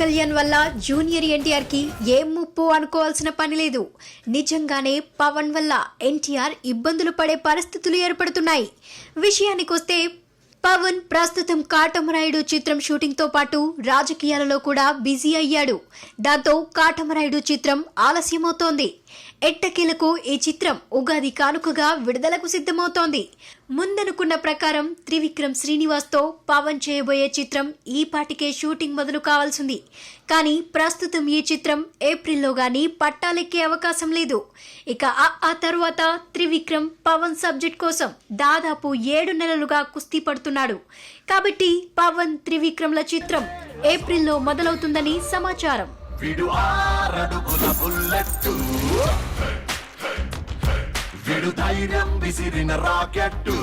కళ్యాణ్ వల్ల జూనియర్ ఎన్టీఆర్కి ఏం ముప్పు అనుకోవాల్సిన పని లేదు. నిజంగానే పవన్ వల్ల ఎన్టీఆర్ ఇబ్బందులు పడే పరిస్థితులు ఏర్పడుతున్నాయి. విషయానికొస్తే పవన్ ప్రస్తుతం కాటమరాయుడు చిత్రం షూటింగ్తో పాటు రాజకీయాలలో కూడా బిజీ అయ్యాడు. దాంతో కాటమరాయుడు చిత్రం ఆలస్యమవుతోంది. ఎట్టకేలకు ఈ చిత్రం ఉగాది కానుకగా విడుదలకు సిద్ధమవుతోంది. ముందనుకున్న ప్రకారం త్రివిక్రమ్ శ్రీనివాస్తో పవన్ చేయబోయే చిత్రం ఈ పాటికే షూటింగ్ మొదలు కావాల్సింది. కానీ ప్రస్తుతం ఈ చిత్రం ఏప్రిల్లో గానీ పట్టాలెక్కే అవకాశం లేదు. ఇక ఆ- తరువాత త్రివిక్రమ్ పవన్ సబ్జెక్ట్ కోసం దాదాపు ఏడు నెలలుగా కుస్తీ పడుతున్నాడు. కాబట్టి పవన్ త్రివిక్రమ్ల చిత్రం ఏప్రిల్లో మొదలవుతుందని సమాచారం. విడు ఆరడుగుల బుల్లెట్టు. విడు ధైర్యం విసిరిన రాకెట్టు.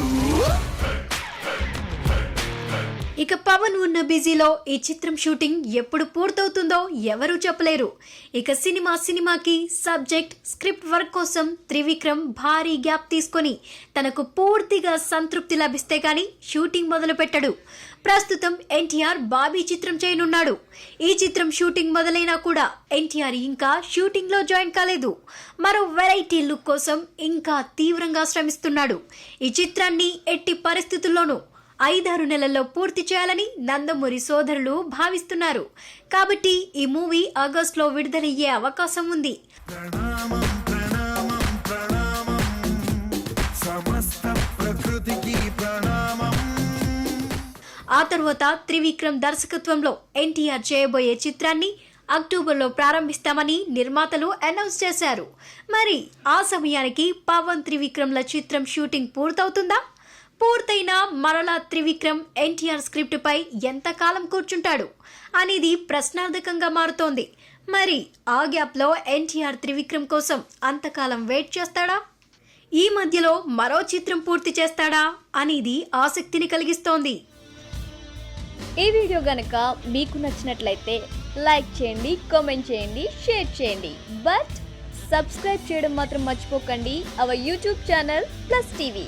ఇక పవన్ ఉన్న బిజీలో ఈ చిత్రం షూటింగ్ ఎప్పుడు పూర్తవుతుందో ఎవరూ చెప్పలేరు. ఇక సినిమా సినిమాకి సబ్జెక్ట్ స్క్రిప్ట్ వర్క్ కోసం త్రివిక్రమ్ భారీ గ్యాప్ తీసుకొని తనకు పూర్తిగా సంతృప్తి లభిస్తే కానీ షూటింగ్ మొదలు పెట్టడు ప్రస్తుతం ఎన్టీఆర్ బాబీ చిత్రం చేయనున్నాడు. ఈ చిత్రం షూటింగ్ మొదలైనా కూడా ఎన్టీఆర్ ఇంకా షూటింగ్లో జాయిన్ కాలేదు. మరో వెరైటీ లుక్ కోసం ఇంకా తీవ్రంగా శ్రమిస్తున్నాడు. ఈ చిత్రాన్ని ఎట్టి పరిస్థితుల్లోనూ ఐదారు నెలల్లో పూర్తి చేయాలని నందమూరి సోదరులు భావిస్తున్నారు. కాబట్టి ఈ మూవీ ఆగస్టులో విడుదలయ్యే అవకాశం ఉంది. ఆ తర్వాత త్రివిక్రమ్ దర్శకత్వంలో ఎన్టీఆర్ చేయబోయే చిత్రాన్ని అక్టోబర్లో ప్రారంభిస్తామని నిర్మాతలు అనౌన్స్ చేశారు. మరి ఆ సమయానికి పవన్ త్రివిక్రమ్ల చిత్రం షూటింగ్ పూర్తవుతుందా? పూర్తయిన మరలా త్రివిక్రమ్ ఎన్టీఆర్ స్క్రిప్ట్ పై ఎంతకాలం కూర్చుంటాడు అనేది ప్రశ్నార్థకంగా మారుతోంది. మరి ఆ గ్యాప్లో ఎన్టీఆర్ త్రివిక్రమ్ కోసం అంతకాలం వెయిట్ చేస్తాడా? ఈ మధ్యలో మరో చిత్రం పూర్తి చేస్తాడా అనేది ఆసక్తిని కలిగిస్తోంది. ఈ వీడియో గనక మీకు నచ్చినట్లయితే లైక్ చేయండి కామెంట్ చేయండి షేర్ చేయండి. బట్ సబ్స్క్రైబ్ చేయడం మాత్రం మర్చిపోకండి. Our YouTube channel plus TV.